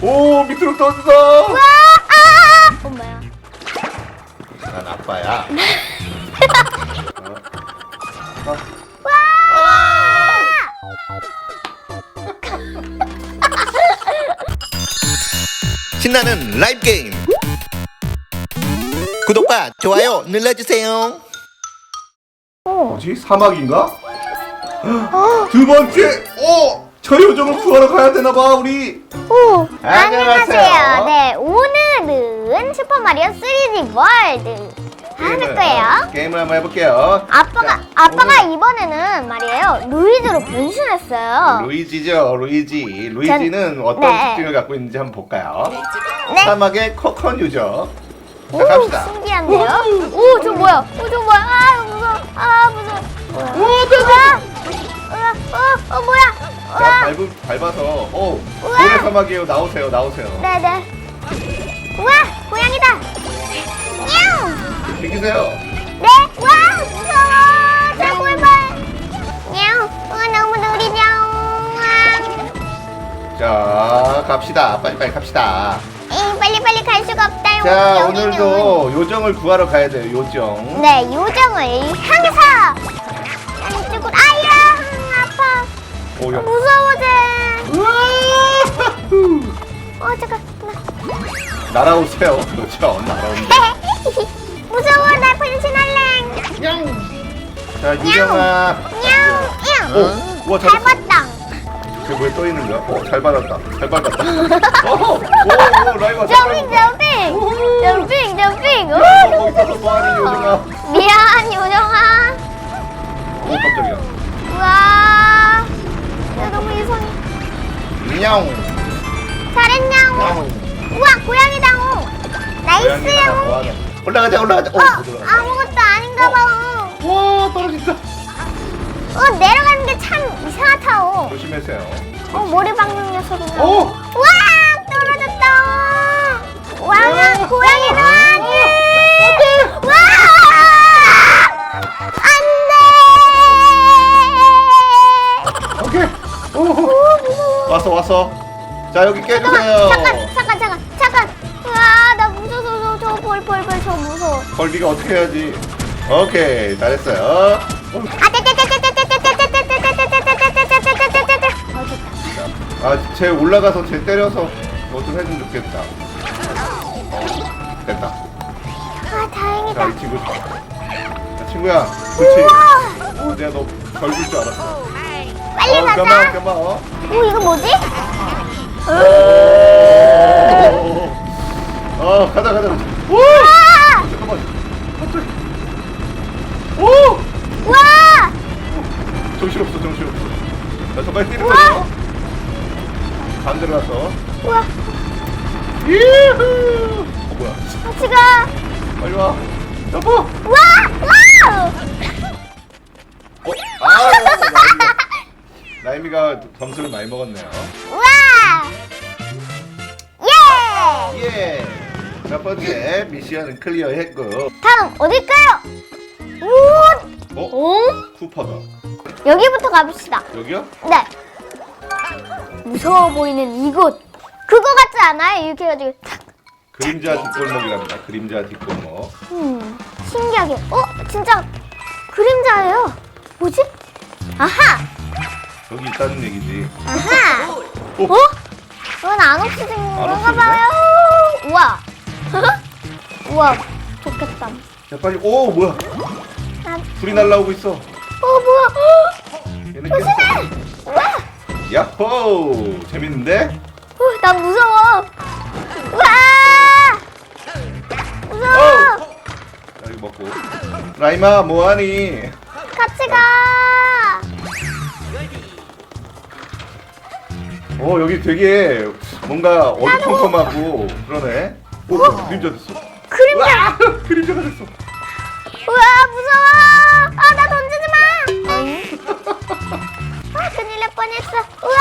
오 밑으로 떨어진다. 와! 아! 엄마야. 난 아빠야. 어. 어. 신나는 라이브 게임 구독과 좋아요 눌러주세요 뭐지? 사막인가? 두 번째. 어. 저 요정을 구하러 가야 되나 봐 우리. 오, 안녕하세요. 안녕하세요. 네, 오늘은 슈퍼마리오 3D 월드 할 거예요. 게임을 한번 해볼게요. 아빠가 자, 아빠가 이번에는 말이에요 루이즈로 변신했어요. 루이지죠, 루이지. 루이지는 어떤 네. 특징을 갖고 있는지 한번 볼까요? 네. 사막의 코컨유죠. 자, 오, 갑시다. 신기한데요? 오, 저 뭐야? 오, 저 뭐야? 아, 무서워. 아, 무서워. 오, 저 뭐야? 으아, 어, 어, 뭐야? 자, 으아, 밟, 밟아서, 오, 우와. 모래 사막이에요. 나오세요, 나오세요. 네네. 우와, 고양이다. 냐우. 비키세요. 네, 와, 무서워. 저 꿀벌. 냐우. 어, 너무 느리냐. 자, 갑시다. 빨리빨리 갑시다. 에이, 빨리 빨리 갈 수가 없다. 자, 여기는. 오늘도 요정을 구하러 가야 돼요, 요정. 네, 요정을 향해서. 오, 야. 무서워, 쟤. 우와! 어, 잠깐. 날아오세요. 그렇죠, 날아온다. 무서워, 나 변신할래. 자, 요정아. 냥, 오, 냥. 우와, 잘. 봤다. 쟤 뭐에 떠 있는 거야? 어, 잘 받았다. 잘 받았다. 오, 오, 오, 라이바. 점핑, 점핑. 점핑, 점핑. 오, 어, 너무 요정아? 미안, 요정아. 오, 깜짝이야. 냐옹. 잘했냐고. 냐옹. 우와, 고양이다. 나이스요. 뭐하냐. 올라가자, 올라가자. 오, 어, 못 올라가자. 아무것도 아닌가 봐. 와, 떨어진다. 어, 내려가는 게 참 이상하다. 조심하세요. 어, 머리 박는 녀석이네. 오! 와, 떨어졌다. 와, 와. 고양이다. 와! 안 돼! 오케이. 오, 오, 무서워. 왔어, 왔어. 자, 여기 깨주세요. 잠깐, 잠깐, 잠깐, 잠깐. 와, 나 무서워, 저, 저, 벌, 벌, 벌, 저 무서워. 걸비가 어떻게 해야지? 오케이, 잘했어요. 어, 아, 아, 쟤 올라가서 쟤 때려서 뭐 좀 해주면 좋겠다. 어, 됐다. 아, 다행이다. 자, 이 친구. 자, 친구야, 그렇지. 어, 내가 너 걸릴 줄 알았어. 빨리 어, 가자. 가만, 가만. 어. 오, 이거 뭐지? 어, 가자, 가자. 가자. 오! 와! 잠깐만. 갑자기. 오! 와! 정신없어, 정신없어. 자, 저 빨리 뛰는! 거죠? 반대로 가서. 우와, 유후! 어, 뭐야. 같이 가. 빨리 와. 여보! 와! 와! 어? 아, 라임이가, 라임이가 점수를 많이 먹었네요. 와! 예! 예! 첫 번째 미션은 클리어 했고. 다음 어딜까요? 오! 어? 오? 쿠퍼다. 여기부터 가봅시다. 여기요? 네. 무서워 보이는 이곳. 그거 같지 않아요? 이렇게 해가지고 탁. 그림자 뒷골목이랍니다. 그림자 뒷골목. 음, 신기하게. 어? 진짜 그림자예요. 뭐지? 아하! 여기 있다는 얘기지. 아하! 오! 어? 이건 안 없어진 건가 없어지네? 봐요. 우와. 우와. 좋겠다. 야, 빨리. 오, 뭐야. 아, 불이 날라오고 있어. 어, 뭐야. 얘는 조심해! 깼어. 우와. 야호! 재밌는데? 어, 나 무서워. 우와. 무서워. 자, 이거 먹고. 라임아, 뭐하니? 같이 가. 어, 여기 되게 뭔가 어두컴컴하고 그러네. 오, 뭐야, 그림자 됐어. 그림자. 와! 그림자가 됐어. 우와, 무서워. 아, 나 던지지 마. 아, 큰일 날 뻔했어. 우와.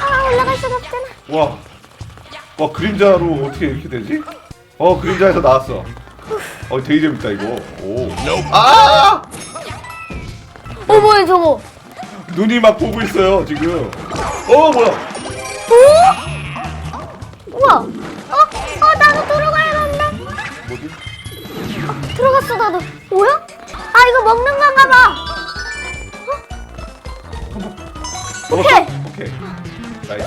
아, 올라갈 수가 없잖아. 와. 와, 그림자로 어떻게 이렇게 되지? 어, 그림자에서 나왔어. 어, 되게 재밌다, 이거. 오. 아! 어, 뭐야, 저거. 눈이 막 보고 있어요, 지금. 어, 뭐야. 오? 우와. 어? 어, 나도 들어가야겠는데? 뭐지? 들어갔어, 나도. 뭐야? 아, 이거 먹는 건가 봐. 오케이. 오케이. 나이스.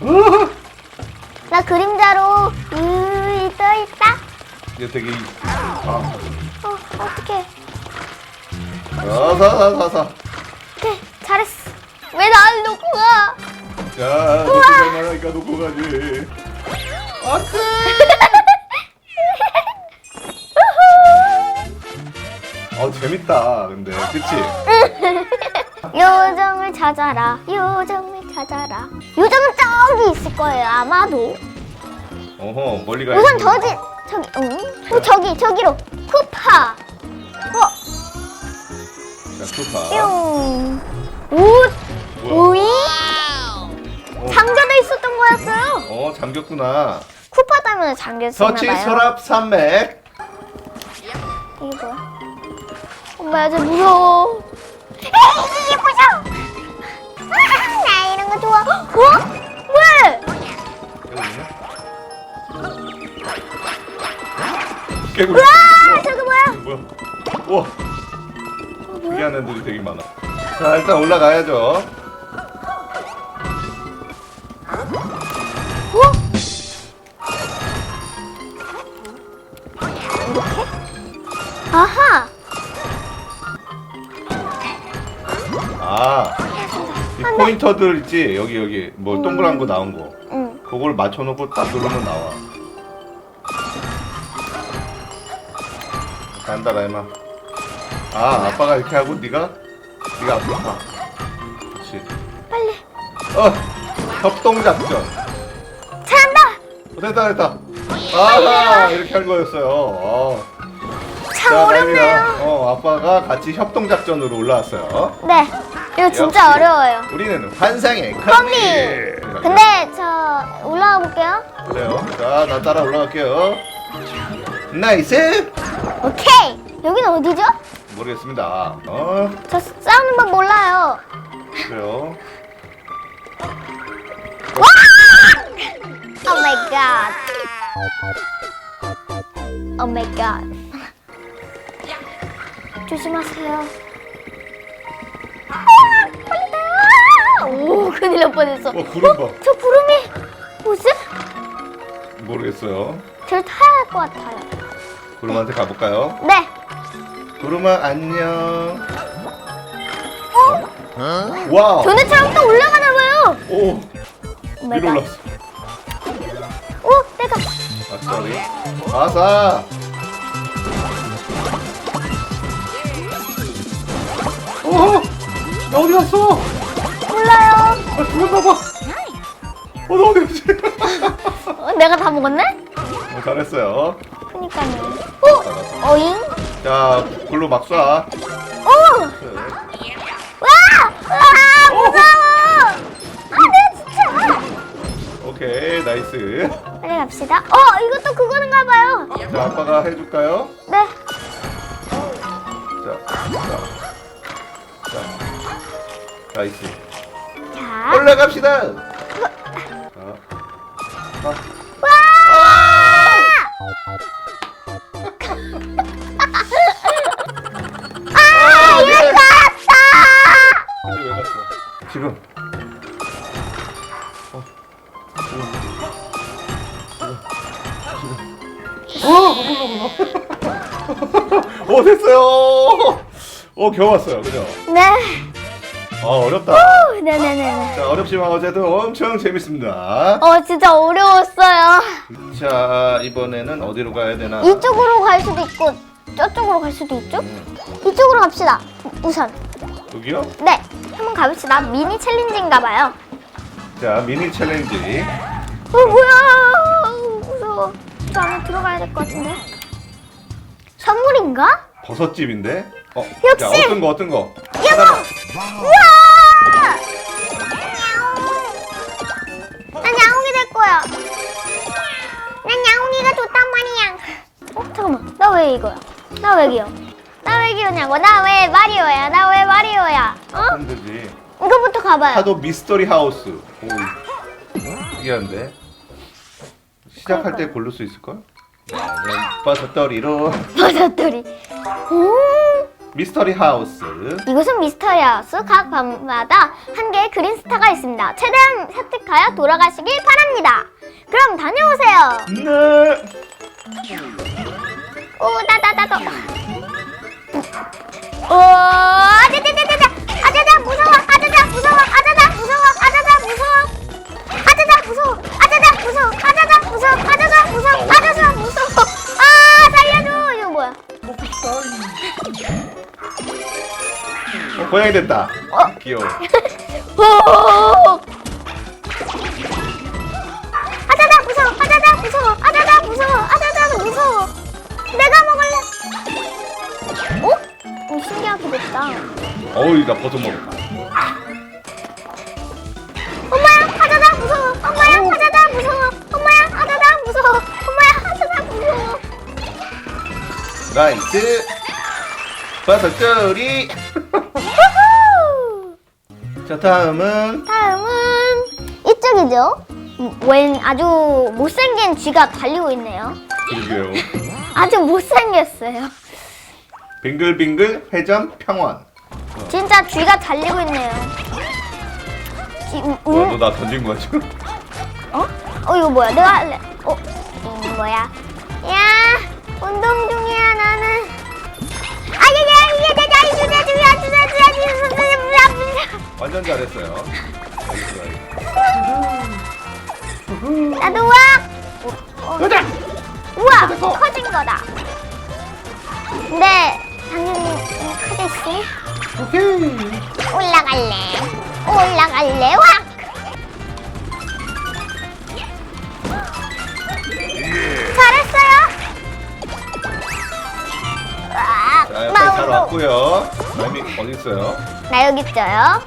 나 그림자로 으이 떠 있다. 이제 되게 이- 아, 어, 어떡해. 사사사사. 오케이, 잘했어. 왜 나를 놓고 가? 야, 놓고 갈만하니까 놓고 가지. 어 재밌다. 근데 그치? 요정을 찾아라. 요정을 찾아라. 요정은 저기 있을 거예요. 아마도. 어허 멀리 가야 우선 저기 저기 응? 어, 저기 저기로 쿠파. 어, 자, 쿠파. 뿅. 옷. 뭐야? 오이. 어, 잠겨져 있었던 거였어요. 어 잠겼구나. 쿠파 때문에 잠겼었나 서치 봐요. 서랍 산맥. 이게 뭐야? 엄마 저 무서워. 에이, 이게 무서워. 아, 나 이런 거 좋아. 어? 왜? 여기. 개구리. 와, 저거 뭐야? 뭐야? 우와. 특이한 애들이 되게 많아. 자 일단 올라가야죠. 어? 아하. 아. 이 포인터들 있지 여기 여기 뭐 동그란 거 나온 거. 응. 그걸 맞춰놓고 딱 누르면 나와. 간다 라이마. 아 아빠가 이렇게 하고 네가 네가 앞으로 가. 그렇지. 빨리. 어 협동 작전. 잘한다. 어, 됐다 됐다. 아하 이렇게 한 거였어요. 어. 참 자, 어렵네요. 어 아빠가 같이 협동 작전으로 올라왔어요. 네. 이거 진짜 역시 어려워요. 우리는 환상의. 커미. 근데 저 올라가 볼게요. 그래요. 자, 나 따라 올라갈게요. 나이스. 오케이. 여기는 어디죠? 모르겠습니다. 어, 저 싸우는 법 몰라요. 그래요. 갓. 오 마이 갓. 조심하세요. 아, 빨리. 오, 큰일 날 뻔했어. 어, 구름 봐. 저 구름이 뭐지? 모르겠어요. 저를 타야 할 것 같아요. 구름한테 가볼까요? 네. 구름아 안녕. 와우. 전에처럼 또 올라가나 봐요. 오, 오 마이 위로 갓. 올랐어. 오, 내가 아, 쏘리. 아사. 어, 나 어디 갔어? 몰라요. 아, 죽었나 봐. 어, 나 어디 갔지? 어, 내가 다 먹었네? 어, 잘했어요. 그니까요. 오, 어잉? 자, 불로 막 쏴. 오, 와, 와, 무서워. 아, 네, 진짜. 오케이, 나이스. 빨리 갑시다. 어, 이것도 그거는가 봐요. 자, 아빠가 해줄까요? 네. 자, 자, 자, 나이스. 자, 올라갑시다. 어, 어, 됐어요. 어, 겨우 왔어요, 그죠? 네. 아, 어렵다. 오, 네네네네. 자, 어렵지만 어쨌든 엄청 재밌습니다. 어, 진짜 어려웠어요. 자, 이번에는 어디로 가야 되나? 이쪽으로 갈 수도 있고, 저쪽으로 갈 수도 있죠? 음, 이쪽으로 갑시다. 우선. 여기요? 네. 한번 가봅시다. 미니 챌린지인가 봐요. 자, 미니 챌린지. 어, 뭐야. 선물인가? 버섯집인데? 어, 역시! 자, 어떤 거, 어떤 거? 여보! 우와! 난 야옹이 될 거야. 난 야옹이가 좋단 말이야. 어, 잠깐만. 나 왜 이거야? 나 왜 기어? 나 왜 기어냐고? 나 왜 마리오야? 나 왜 마리오야? 어? 되지. 이거부터 가봐요. 파도 미스터리 하우스. 오, 특이한데? 시작할 때 고를 수 있을걸? 버섯돌이로 버섯돌이. 오. 미스터리 하우스 이곳은 미스터리 하우스 각 밤마다 한 개의 그린 스타가 있습니다. 최대한 획득하여 돌아가시길 바랍니다. 그럼 다녀오세요. 네 오, 나다다다. 오, 아자자자자자. 아자자 무서워. 아자자 무서워. 아자자 무서워. 아자자 무서워. 아자자 무서워. 아자자 무서워. 아자자 무서워. 아자자 무서워. 아자자 무서워. 아, 살려줘. 이거 뭐야? 어, 고양이 됐다 어? 귀여워 오! 아자자 무서워. 아자자 무서워. 아자자 무서워. 아자자 무서워. 내가 먹을래. 어? 오, 신기하게 됐다. 어이 나 버섯 먹었다 버섯돌이 우후! 자 다음은 다음은 이쪽이죠. 웬 아주 못생긴 쥐가 달리고 있네요. 그러게요 아주 못생겼어요. 빙글빙글 회전 평원 진짜 쥐가 달리고 있네요. 쥐, 음, 뭐야 음, 너 나 던진 거야 지금? 어? 어 이거 뭐야? 내가 할래. 어? 이거 뭐야? 야 운동 중 완전 잘했어요 나도 와. 가자 우와 됐어. 커진 거다. 근데 당연히 크겠지. 오케이 올라갈래. 올라갈래. 확. 잘했어요. 와, 자 여기까지 잘 마음으로. 왔고요 라임이 어디 있어요? 나 여기 있어요.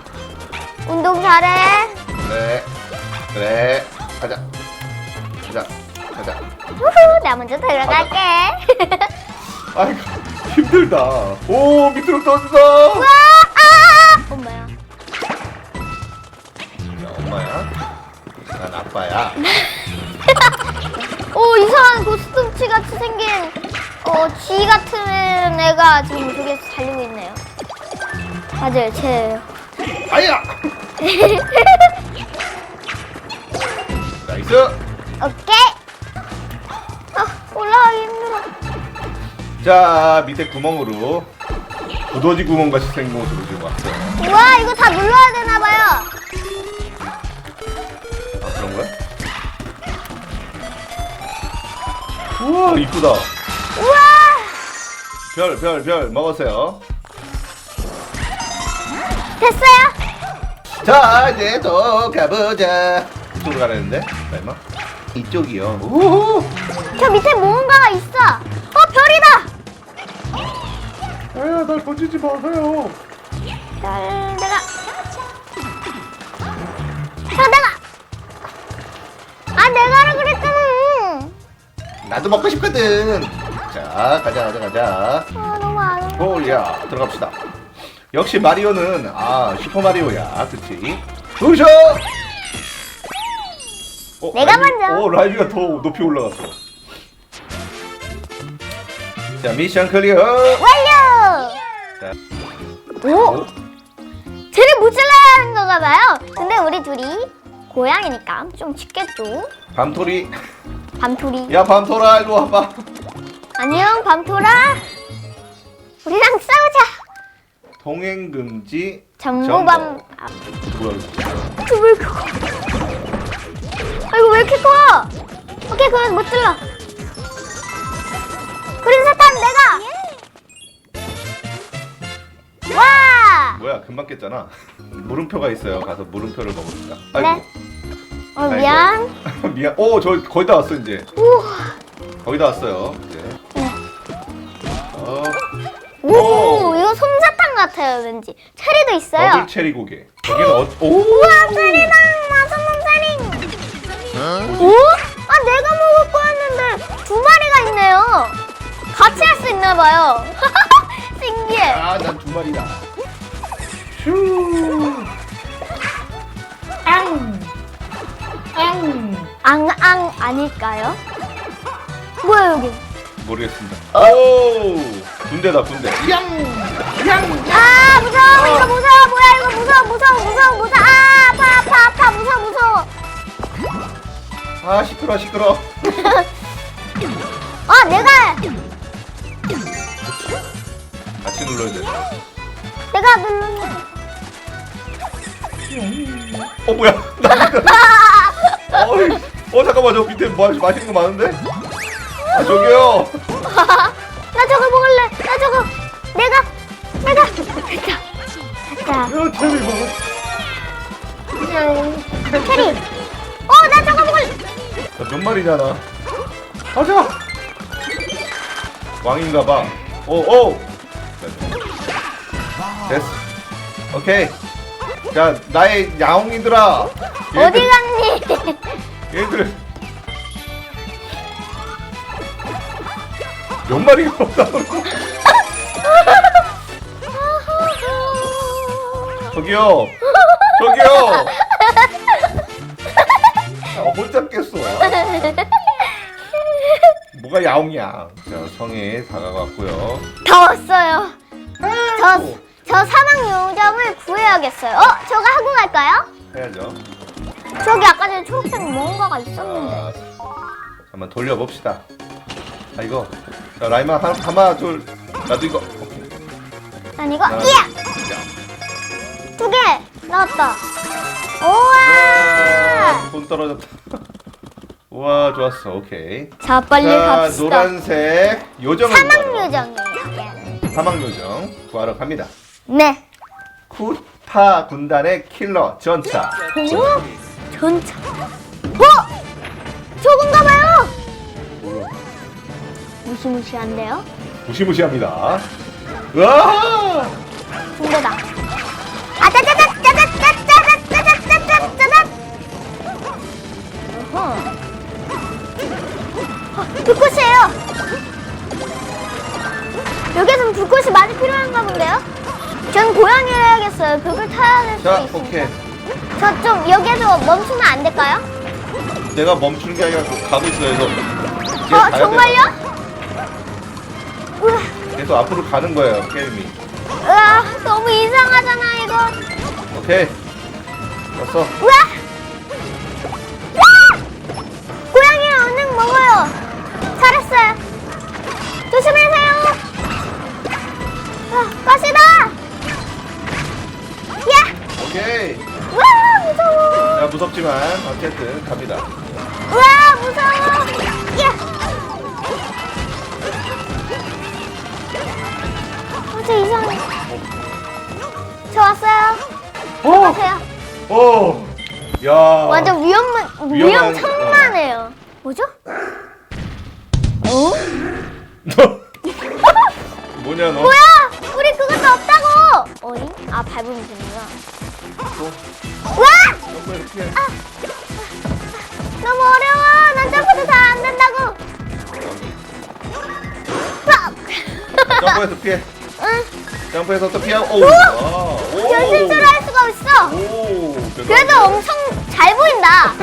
운동 잘해. 그래 그래 가자 가자 가자 우후, 나 먼저 들어갈게. 아이고 힘들다 오 밑으로 떴어 와, 아, 엄마야. 자, 엄마야 난 아빠야 오 이상한 고스톱치 같이 생긴 어, 쥐 같은 애가 지금 저기서 달리고 있네요. 맞아요, 쟤예요. 아야 나이스 오케이. 아, 올라가기 힘들어. 자 밑에 구멍으로 두더지 구멍 같이 생긴 곳으로 지금 왔어요 우와, 이거 다 눌러야 되나 봐요. 아 그런 거야? 우와 이쁘다 우와, 별 별 별 먹었어요 됐어요. 자 이제 또 가보자 이쪽으로 가라는데 설마? 이쪽이요 우후 저 밑에 뭔가가 있어. 어, 별이다. 아야 날 던지지 마세요 별, 내가. 자, 내가. 아, 내가 하라 그랬잖아. 나도 먹고 싶거든 자 가자 가자 가자 아, 너무 안 와. 오야 들어갑시다 역시 마리오는 아 슈퍼마리오야 그치 으쌰 어, 내가 먼저. 오 라이비가 더 높이 올라갔어 자 미션 클리어 완료! 자, 오! 어? 쟤를 못 잘라야 하는 건가 봐요. 근데 우리 둘이 고양이니까 좀 쉽겠죠? 밤토리 밤토리. 야 밤토라 일로 와봐 안녕, 밤토라. 우리랑 싸우자. 통행 금지. 아, 뭐야 이거 이렇게 커? 아이고, 왜 이렇게 커? 오케이, 그건 못 질러. 그린 사탕 내가! 와! 뭐야 금방 깼잖아 물음표가 있어요 가서 물음표를 먹읍시다 아이고 네. 어, 미안. 미안 오저 거의 다 왔어 이제 우와. 거의 다 왔어요 이제 네. 어, 오, 오. 같아요, 왠지. 체리도 있어요. 더블 체리 고개 여기는 어, 오 우와, 체리다! 맛없는 체리! 오? 아, 내가 먹을 거였는데 두 마리가 있네요. 같이 할 수 있나 봐요. 신기해. 아 난 두 마리다 슈 앙. 앙. 앙앙 아닐까요? 뭐야 여기? 모르겠습니다. 오 군대다 군대. 양. 아 무서워 이거 무서워 뭐야 이거 무서워 무서워 무서워 무서워 아 아파 아파 아파 무서워 무서워 아 시끄러 시끄러. 어 내가 같이 눌러야 돼. 내가 누르는 어 뭐야? 어이, 어 잠깐만 저 밑에 뭐 맛있는 거 많은데? 아, 저기요. 나 저거 먹을래 나 저거 내가 내가 됐다 됐다 어, 테리 먹어. 캐리 어 나 저거 먹을래 몇 마리잖아. 가자. 왕인가 봐. 오 오. 됐어. 오케이. 자 나의 야옹이들아. 어디 갔니 얘들 몇 마리가 없다고? 저기요. 저기요. 아, 못 잡겠어. 뭐가 야옹이야. 자, 성에 다가갔고요. 더웠어요 저, 저 사막 요정을 구해야겠어요 어? 저거 하고 갈까요? 해야죠. 저기 아까 전에 초록색 뭔가가 있었는데 자, 한번 돌려봅시다. 아, 이거. 자, 라이마 한, 하나, 둘. 나도 이거. 오케이. 난 이거 하나, 이야! 야. 두 개 나왔다 우와 돈 떨어졌다. 우와, 좋았어. 오케이. 자 빨리 자, 갑시다 노란색 요정을 사막 구하러. 요정이에요 얘는. 사막 요정 구하러 갑니다. 네 쿠파 군단의 킬러 전차. 오 전차 어? 무시무시한데요? 무시무시합니다 우와! 군대다 아짜짜짜짜짜짜짜짜짜짜짜짜짜짜 어허 어, 불꽃이에요 여기서는 불꽃이 많이 필요한가 본데요? 전 고양이를 해야겠어요 벽을 타야 될 자, 수도 있으니까 오케이. 저 좀 여기에서 멈추면 안 될까요? 내가 멈추는 게 아니라 가고 있어. 그래서 이제 어 가야 돼. 정말요? 계속 앞으로 가는 거예요, 게임이. 으아 너무 이상하잖아 이거 오케이. 왔어. 야! 고양이를 얼른 먹어요 잘했어요 조심하세요 아, 가시다 야 오케이. 우와 무서워 자, 무섭지만 어쨌든 갑니다. 우와 무서워 오! 가세요 오! 야. 완전 위험만 위험한- 위험 천만해요. 뭐죠? 어? 뭐냐 너? 뭐야? 우리 그것도 없다고. 어디? 아 밟으면 되는구나. 와! 점프 이렇게. 너무 어려워. 난 점프도 잘 안 된다고. 팍! 점프해서 피해. 응. 점프해서 또 피하고. 오. 와. 오. 연실수를 할 수가 있어. 오. 그래도 엄청 잘 보인다.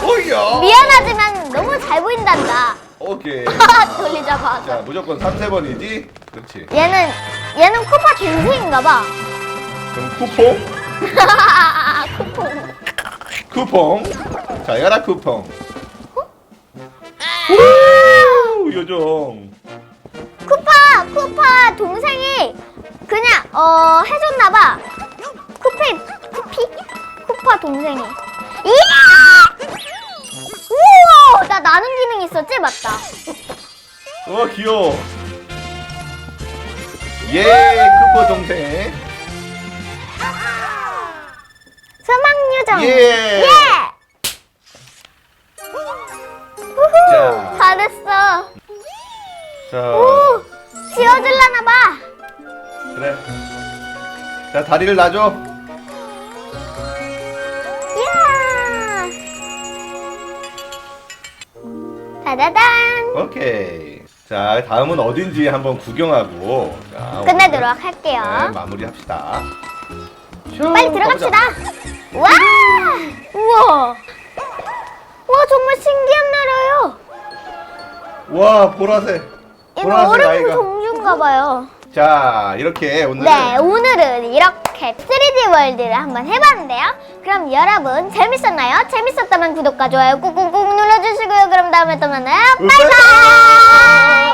오야. 미안하지만 너무 잘 보인단다. 오케이. 돌리자 봐. 자, 무조건 3, 세 번이지? 그렇지. 얘는 얘는 코파 동생인가 봐. 그럼 쿠퐁? 쿠폰. 쿠퐁. 자, 야라 쿠퐁. 오, 요정. 쿠파 쿠파 동생이 그냥 어 해줬나 봐 쿠피 쿠피 쿠파 동생이 이야 우와 나 나눔 기능 있었지 맞다 와, 귀여워. 예, 쿠퍼 동생. 소망 요정 예. 예 우후 자. 잘했어 자, 오 지워질라나 봐 그래. 자, 다리를 놔줘. 다다단 오케이. 자, 다음은 어딘지 한번 구경하고. 자, 끝내도록 오늘, 할게요 네, 마무리합시다. 빨리 들어갑시다. 와! 우와! 와 정말 신기한 나라예요. 와 보라색. 이거 보라색 얼음 아이가. 종류인가 봐요. 자 이렇게 오늘은 네, 오늘은 이렇게 3D 월드를 한번 해봤는데요. 그럼 여러분 재밌었나요? 재밌었다면 구독과 좋아요 꾹꾹꾹 눌러주 그럼 다음에 또 만나요. 바이바이!